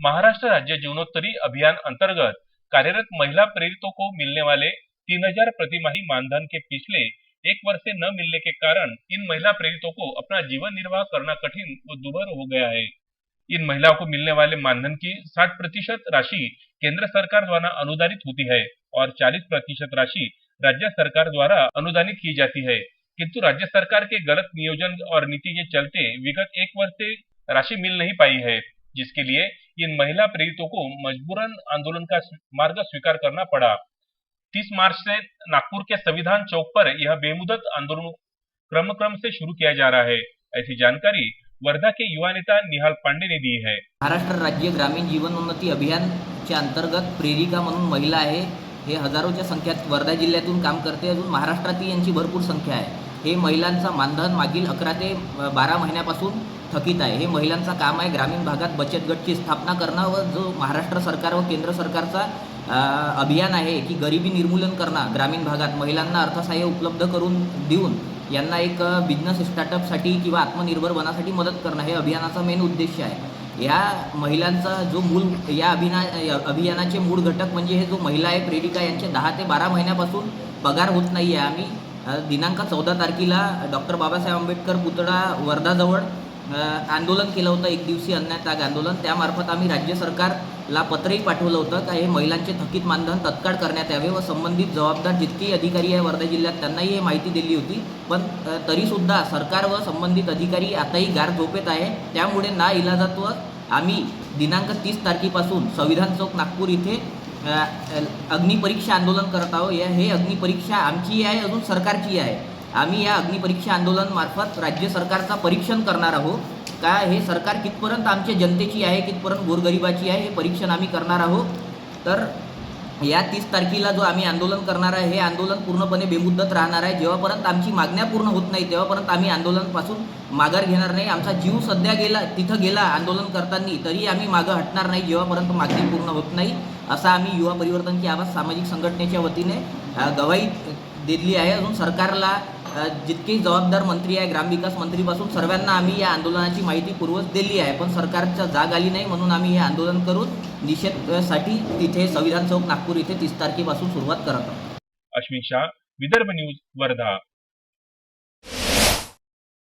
महाराष्ट्र राज्य जीवनोत्तरी अभियान अंतर्गत कार्यरत महिला प्रेरितों को मिलने वाले तीन हज़ार प्रतिमाही मानधन के पिछले एक वर्ष से न मिलने के कारण इन महिला प्रेरितों को अपना जीवन निर्वाह करना कठिन व दुभर हो गया है। इन महिलाओं को मिलने वाले मानधन की 60 प्रतिशत राशि केंद्र सरकार द्वारा अनुदानित होती है और 40 प्रतिशत राशि राज्य सरकार द्वारा अनुदानित की जाती है। किंतु राज्य सरकार के गलत नियोजन और नीति के चलते विगत एक वर्ष से राशि मिल नहीं पाई है, जिसके लिए इन महिला प्रेरितों को मजबूरन आंदोलन का मार्ग स्वीकार करना पड़ा। 30 मार्च से नागपुर के संविधान चौक पर यह बेमुदत आंदोलन क्रम क्रम से शुरू किया जा रहा है। ऐसी जानकारी वर्धा के युवा नेता निहाल पांडे ने दी है। महाराष्ट्र राज्य ग्रामीण जीवन उन्नती अभियान के अंतर्गत प्रेरिका म्हणून महिला आहे हे हजारोच्या संख्यात वर्धा जिल्ह्यातून काम करते. अजून महाराष्ट्रातही यांची भरपूर संख्या आहे. हे महिलांचं मानधन मागील अकरा ते बारा महिन्यापासून थकीत आहे. हे महिलांचं काम आहे ग्रामीण भागात बचत गटची स्थापना करणं व जो महाराष्ट्र सरकार व केंद्र सरकारचा अभियान आहे की गरिबी निर्मूलन करणं ग्रामीण भागात महिलांना अर्थसहाय्य उपलब्ध करून देऊन यांना एक बिझनेस स्टार्टअपसाठी किंवा आत्मनिर्भर बनासाठी मदत करणं हे अभियानाचा मेन उद्देश आहे. या महिलांचा जो मूल या अभिना अभियानाचे मूळ घटक म्हणजे हे जो महिला आहे प्रेरिका यांचे दहा ते बारा महिन्यापासून पगार होत नाही आहे आम्ही दिनांक चौदा तारखेला डॉक्टर बाबासाहेब आंबेडकर पुतळा वर्धाजवळ आंदोलन केलं होतं एक दिवसीय अन्नत्याग आंदोलन. त्यामार्फत आम्ही राज्य सरकारला पत्रही पाठवलं होतं का हे महिलांचे थकीत मानधन तत्काळ करण्यात यावे व संबंधित जबाबदार जितकेही अधिकारी आहे वर्धा जिल्ह्यात त्यांनाही हे माहिती दिली होती. पण तरीसुद्धा सरकार व संबंधित अधिकारी आताही गार झोपेत आहे. त्यामुळे ना इलाजात्व आम्ही दिनांक तीस तारखेपासून संविधान चौक नागपूर इथे अग्निपरीक्षा आंदोलन करत आहोत. या हे अग्निपरीक्षा आमची आहे अजून सरकारची आहे. आम्ही या अग्निपरीक्षा आंदोलनमार्फत राज्य सरकारचा परीक्षण करणार आहोत. का हे सरकार कितपर्यंत आमच्या जनतेची आहे कितपर्यंत गोरगरिबाची आहे हे परीक्षण आम्ही करणार आहोत. तर या तीस तारखेला जो आम्ही आंदोलन करणार आहे हे आंदोलन पूर्णपणे बेमुद्दत राहणार आहे. जेव्हापर्यंत आमची मागण्या पूर्ण होत नाही तेव्हापर्यंत आम्ही आंदोलनपासून माघार घेणार नाही. आमचा जीव सध्या गेला तिथं गेला आंदोलन करताना तरी आम्ही मागं हटणार नाही जेव्हापर्यंत मागणी पूर्ण होत नाही. असा आम्ही युवा परिवर्तनची आवाज सामाजिक संघटनेच्या वतीने गवाई गवाही दिली आहे. अजून सरकारला जितके जबाबदार मंत्री आहे ग्रामविकास मंत्रीपासून सर्वांना आम्ही या आंदोलनाची माहिती पूर्वच दिली आहे. पण सरकारच्या जाग आली नाही म्हणून आम्ही हे आंदोलन करून निषेधासाठी तिथे संविधान चौक नागपूर इथे तीस तारखेपासून सुरुवात करत आहोत. अश्विन शाह विदर्भ न्यूज वर्धा.